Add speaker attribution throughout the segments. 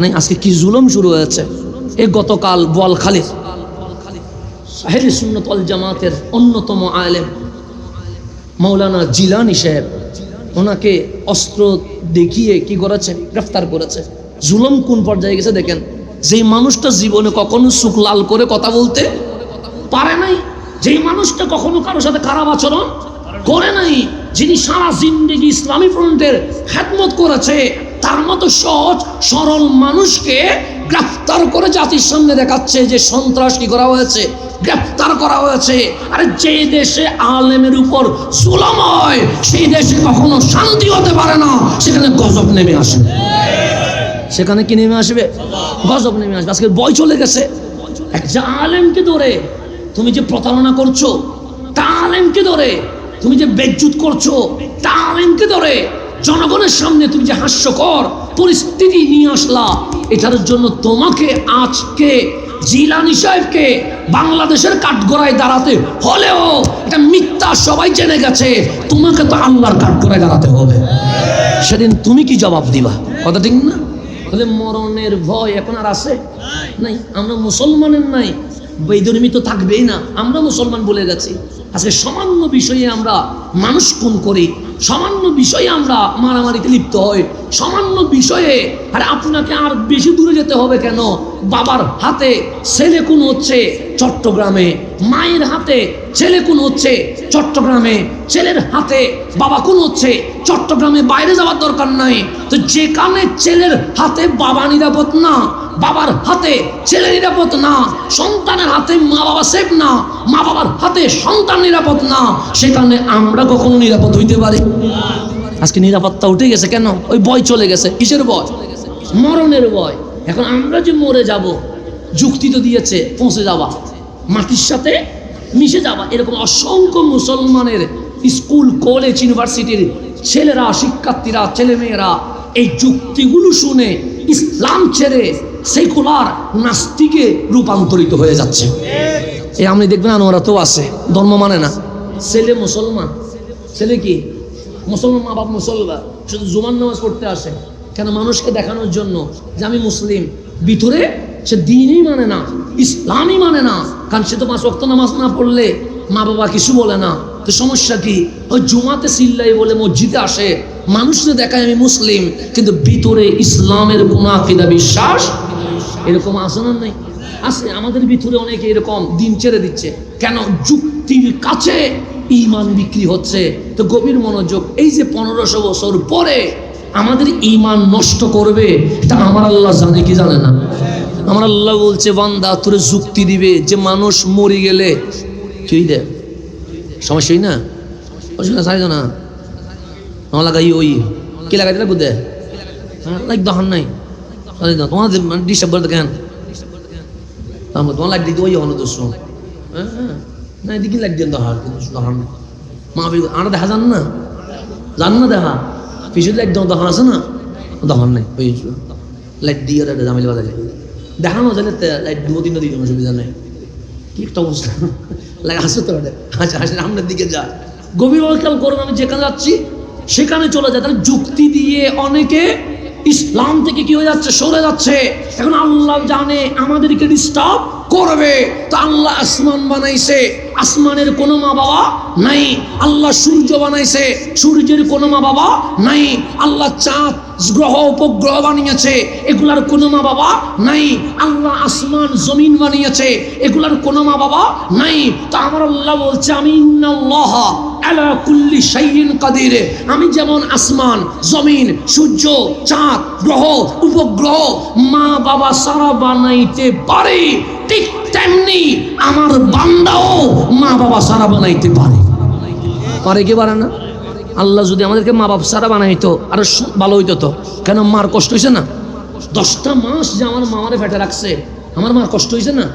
Speaker 1: নাই, আজকে কি জুলুম শুরু হয়েছে? এ গতকাল বোয়ালখালী সাহেরি সুন্নত অল জামাতের অন্যতম আলেম মৌলানা জিলানি সাহেব, ওনাকে অস্ত্র দেখিয়ে কি করেছে? গ্রেফতার করেছে। জুলুম কোন পর্যায়ে গেছে দেখেন, যেই মানুষটা জীবনে কখনো সুখ লাল করে কথা বলতে পারে নাই, যেই মানুষটা কখনো কারোর সাথে খারাপ আচরণ করে নাই, যিনি সারা জিন্দেগি ইসলামী ফ্রন্টের খেদমত করেছে তার মতো সহজ, সরল মানুষকে গ্রেফতার করে জাতির সামনে দেখাচ্ছে যে সন্ত্রাস কি করা হয়েছে গ্রেফতার করা হয়েছে। আরে যে দেশে আলেমের উপর জুলম হয়, সেই দেশে কখনো শান্তি হতে পারে না, সেখানে গজব নেমে আসে সেখানে কি নেমে আসবে? গজব নেমে আসবে। আজকে বয় চলে গেছে। একটা আলেমকে ধরে তুমি যে প্রতারণা করছ, তা আলেমকে ধরে তুমি যে বেজ্জুত করছ, তা আলেমকে ধরে জনগণের সামনে তুমি যে হাস্যকর পরিস্থিতি নিয়ে আসলা, এটার জন্য তোমাকে আজকে জিলানি সাহেবকে বাংলাদেশের কাঠগড়ায় দাঁড়াতে হলেও এটা মিথ্যা সবাই জেনে গেছে, তোমাকে তো আল্লাহর কাঠগড়ায় দাঁড়াতে হবে। সেদিন তুমি কি জবাব দিবা? কথা ঠিক না? তাহলে মরণের ভয় এখন আর আছে? নাই, আমরা মুসলমানের নাই বৈধর্মী তো থাকবেই না, আমরা মুসলমান বলে গেছি। আজকে সামান্য বিষয়ে আমরা মানুষ খুন করি সামান্য বিষয়ে আমরা মারামারিতে লিপ্ত হই। সামান্য বিষয়ে, আরে আপনাকে আর বেশি দূরে যেতে হবে কেন? বাবার হাতে ছেলে কোন হচ্ছে চট্টগ্রামে। মায়ের হাতে ছেলে কোন হচ্ছে? চট্টগ্রামে ছেলের হাতে বাবা কোন হচ্ছে? চট্টগ্রামে বাইরে যাওয়ার দরকার নাই। তো যেখানে ছেলের হাতে বাবা নিরাপদ না, বাবার হাতে ছেলে নিরাপদ না, সন্তানের হাতে মা বাবা সেফ না, মা বাবার হাতে সন্তান নিরাপদ না, সেখানে আমরা কখনো নিরাপদ হইতে পারি? আজকে নিরাপত্তা উঠে গেছে কেন? ওই বয় চলে গেছে। কিসের ভয়? মরণের বয় এখন আমরা যে মরে যাব, যুক্তি তো দিয়েছে, পৌঁছে যাওয়া। মাটির সাথে মিশে যাওয়া এরকম অসংখ্য মুসলমানের স্কুল, কলেজ, ইউনিভার্সিটির ছেলেরা, শিক্ষার্থীরা, ছেলেমেয়েরা এই যুক্তিগুলো শুনে ইসলাম ছেড়ে সেকুলার নাস্তিকে রূপান্তরিত হয়ে যাচ্ছে। এ আপনি দেখবেন আনোয়ারা তো আছে, ধর্ম মানে না। ছেলে মুসলমান, ছেলে কি? মুসলমান মা বাপ মুসলমান, শুধু জুমান নামাজ পড়তে আসে। কেন মানুষকে দেখানোর জন্য যে আমি মুসলিম, ভিতরে সে দিনই মানে না, ইসলামই মানে না। কারণ সে তো পাঁচ রক্ত নামাজ না পড়লে মা বাবা কিছু বলে না। তো সমস্যা কি? ওই জুমাতে সিল্লাই বলে মসজিদে আসে মানুষকে দেখায় আমি মুসলিম, কিন্তু ভিতরে ইসলামের কোন বিশ্বাস? এরকম আছে না নেই? আছে, আমাদের ভিতরে অনেকে এরকম দিন ছেড়ে দিচ্ছে। কেন? যুক্তির কাছে ইমান বিক্রি হচ্ছে। তো গভীর মনোযোগ, এই যে পনেরোশো বছর পরে আমাদের ইমান নষ্ট করবে, এটা আমার আল্লাহ জানে কি জানে না। আমার আল্লাহ বলছে, বান্দা, তোরে যুক্তি দিবে যে মানুষ মরে গেলে। কি দে সমস্যাই না? অসুবিধা সারি না। আমার লাগাই ওই। কি লাগাই দিলে বুঝে হ্যাঁ লাইক দহন নাই। না তোমার ডিস্টার্ব করে কেন আমার তোমার লাইক দিতে ওই হলো দোষ। হ্যাঁ হ্যাঁ। না, এদিকে লাইক দিয়ে দহার কিন্তু দহার না। মা আনা দেখা যান না? জান না দেখা। পিছু দাও দহন আছে না? দহন নাই। ওই লাইট দিয়ে জামিল বাজারে দেখানো জানে লাইট নদী নদী সুবিধা নেই। কি একটা অবস্থা? লাগে হাসো তো আচ্ছা হাসে সামনের দিকে যা। গভীর খেয়াল করুন আমি যেখানে যাচ্ছি, সেখানে চলে যায়। তাহলে যুক্তি দিয়ে অনেকে ইসলাম থেকে কি হয়ে যাচ্ছে? সরে যাচ্ছে। এখন আল্লাহ জানে আমাদেরকে ডিস্টার্ব করবে, তো আল্লাহ আসমান বানাইছে। আসমানের কোনো মা বাবা নাই। আল্লাহ সূর্য বানাইছে, সূর্যের কোনো মা বাবা নাই। আল্লাহ চাঁদ, গ্রহ, উপগ্রহ বানিয়েছে, এগুলার কোনো মা বাবা নাই। আল্লাহ আসমান, জমিন বানিয়েছে, এগুলার কোনো মা বাবা নাই। তো আমার আল্লাহ বলছে, আমি কুল্লি আমি যেমন আসমান, জমিন, সূর্য, চাঁদ, গ্রহ, উপগ্রহ মা বাবা সারা বানাইতে পারে। ঠিক তেমনি আমার বান্দাও মা বাবা সারা বানাইতে পারে। পারে কি পারে না? আল্লাহ যদি আমাদেরকে মা বাপ সারা বানাইতো, আরও ভালো হইতো তো। কেন মার কষ্ট হয়েছে না? দশটা মাস যে আমার মামারে ফেটে রাখছে, আমার মার কষ্ট হয়েছে না?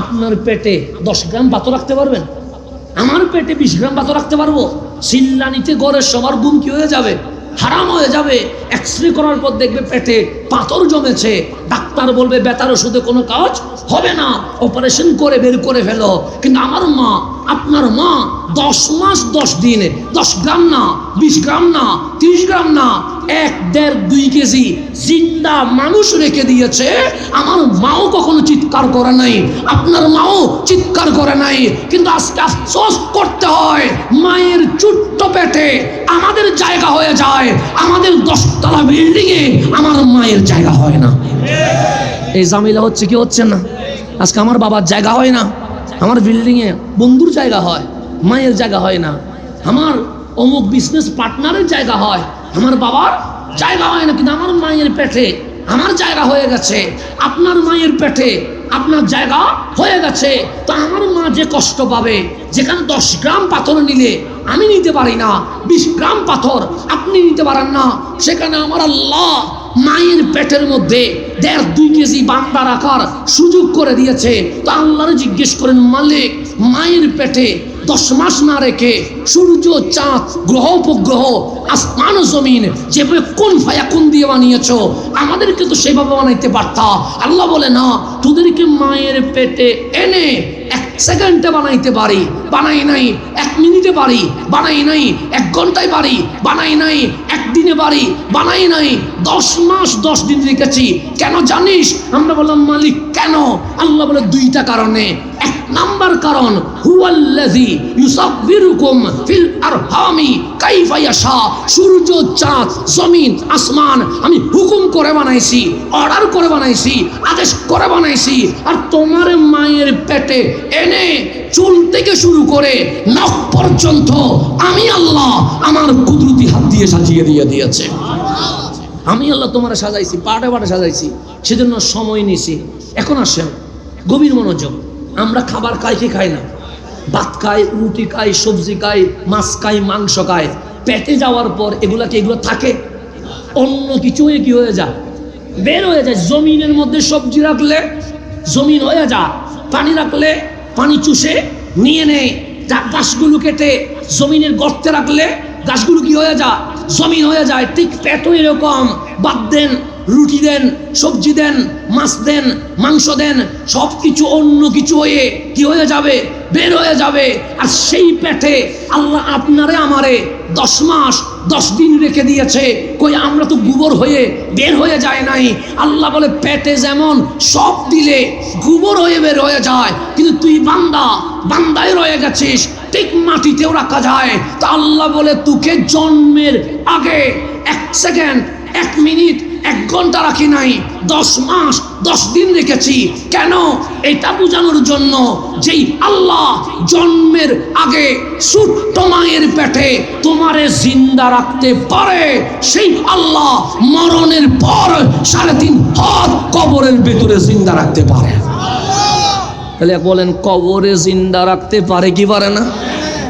Speaker 1: আপনার পেটে দশ গ্রাম বাতো রাখতে পারবেন? আমার পেটে বিশ গ্রাম বাতো রাখতে পারব? চিল্লানিতে গড়ে সবার গুম কি হয়ে যাবে? হারাম হয়ে যাবে। এক্স রে করার পর দেখবে পেটে পাথর জমেছে। ডাক্তার বলবে, বেতার ওষুধে কোনো কাজ হবে না। অপারেশন করে বের করে ফেলো। কিন্তু আমার মা, আপনার মা দশ মাস দশ দিনে, দশ গ্রাম না, বিশ গ্রাম না, তিরিশ গ্রাম না, এক, দেড়, দুই কেজি জিন্দা মানুষ রেখে দিয়েছে। আমার মাও কখনো চিৎকার করে নাই। আপনার মাও চিৎকার করে নাই। কিন্তু আজকে আফসোস করতে হয়, মায়ের ছোট্ট পেটে আমাদের জায়গা হয়ে যায়। আমাদের দশতলা বিল্ডিংয়ে আমার মায়ের জায়গা হয় না। এই জামিলা হচ্ছে কি হচ্ছে না? আজকে আমার বাবার জায়গা হয় না, আমার বিল্ডিংয়ে বন্ধুর জায়গা হয়, মায়ের জায়গা হয় না। আমার অমুক বিজনেস পার্টনারের জায়গা হয়, আমার বাবার জায়গা হয় না, কিন্তু আমার মায়ের পেটে আমার জায়গা হয়ে গেছে। আপনার মায়ের পেটে আপনার জায়গা হয়ে গেছে। তো আমার মা যে কষ্ট পাবে, যেখানে দশ গ্রাম পাথর নিলে আমি নিতে পারি না, বিশ গ্রাম পাথর আপনি নিতে পারেন না, সেখানে আমার আল্লাহ মায়ের পেটের মধ্যে দেড় দুই কেজি বান্দা রাখার সুযোগ করে দিয়েছে। তো আল্লাহরে জিজ্ঞেস করেন, মালিক, মায়ের পেটে দশ মাস না রেখে সূর্য, চাঁদ, গ্রহ, উপগ্রহ, আসমান জমিন যেভাবে কোন ফায়া কোন দিয়ে বানিয়েছ, আমাদেরকে তো সেভাবে বানাইতে পারতা। আল্লাহ বলে, না, তোদেরকে মায়ের পেটে এনে এক সেকেন্ডে বানাইতে পারি। বানাই নাই, এক মিনিটে পারি, বানাই নাই, এক ঘন্টায় পারি, বানাই নাই, একদিনে পারি, বানাই নাই, দশ মাস দশ দিন রেখেছি। কেন জানিস? আমরা বললাম, মালিক, কেন? আল্লাহ বলে, দুইটা কারণে। এক নাম্বার কারণ, হুয়াল্লাযী ইউসাব্বিরুকুম ফিল আরহামি কাইফা ইয়াশা। সূর্য, চাঁদ, জমিন, আসমান, আমি হুকুম করে বানাইছি, অর্ডার করে বানাইছি, আদেশ করে বানাইছি, আর তোমার মায়ের পেটে এনে চুল থেকে শুরু করে নখ পর্যন্ত আমি আল্লাহ আমার কুদরতি হাত দিয়ে সাজিয়ে দিয়ে দিয়েছে। আমি আল্লাহ তোমার সাজাইছি পাটে পাটে সাজাইছি, সেজন্য সময় নিছি এখন আসেন, গভীর মনোযোগ। আমরা খাবার খাই কি খাই না? ভাত খাই, রুটি খাই, সবজি খাই, মাছ খাই, মাংস খাই। পেটে যাওয়ার পর এগুলা কি এগুলো থাকে? অন্য কিছু হয়ে কি হয়ে যায়? বের হয়ে যায়। জমিনের মধ্যে সবজি রাখলে, জমিন হয়ে যায়। পানি রাখলে পানি চুষে নিয়ে নেয়। যা গাছগুলো কেটে জমিনের গর্তে রাখলে গাছগুলো কি হয়ে যায়? জমিন হয়ে যায়। ঠিক পেটও এরকম। বাদ দেন রুটি দেন, সবজি দেন, মাছ দেন, মাংস দেন সব কিছু অন্য কিছু হয়ে কি হয়ে যাবে? বের হয়ে যাবে। আর সেই পেটে আল্লাহ আপনারে, আমারে দশ মাস, দশ দিন রেখে দিয়েছে। কই আমরা তো গোবর হয়ে বের হয়ে যায় নাই। আল্লাহ বলে, পেটে যেমন সব দিলে গোবর হয়ে বের হয়ে যায়, কিন্তু তুই বান্দা, বান্দায় রয়ে গেছিস, ঠিক মাটিতেও রাখা যায়। তা আল্লাহ বলে, তোকে জন্মের আগে এক সেকেন্ড, এক মিনিট এক ঘণ্টা রাখি নাই, দশ মাস, দশ দিন রেখেছি। কেন? এটা বোঝানোর জন্য যেই আল্লাহ জন্মের আগে ছোট্ট মায়ের পেটে তোমারে জিন্দা রাখতে পারে, সেই আল্লাহ মরণের পর সাড়ে তিন হাত কবরের ভেতরে জিন্দা রাখতে পারে। তাহলে বলেন, কবরে জিন্দা রাখতে পারে কি পারে না?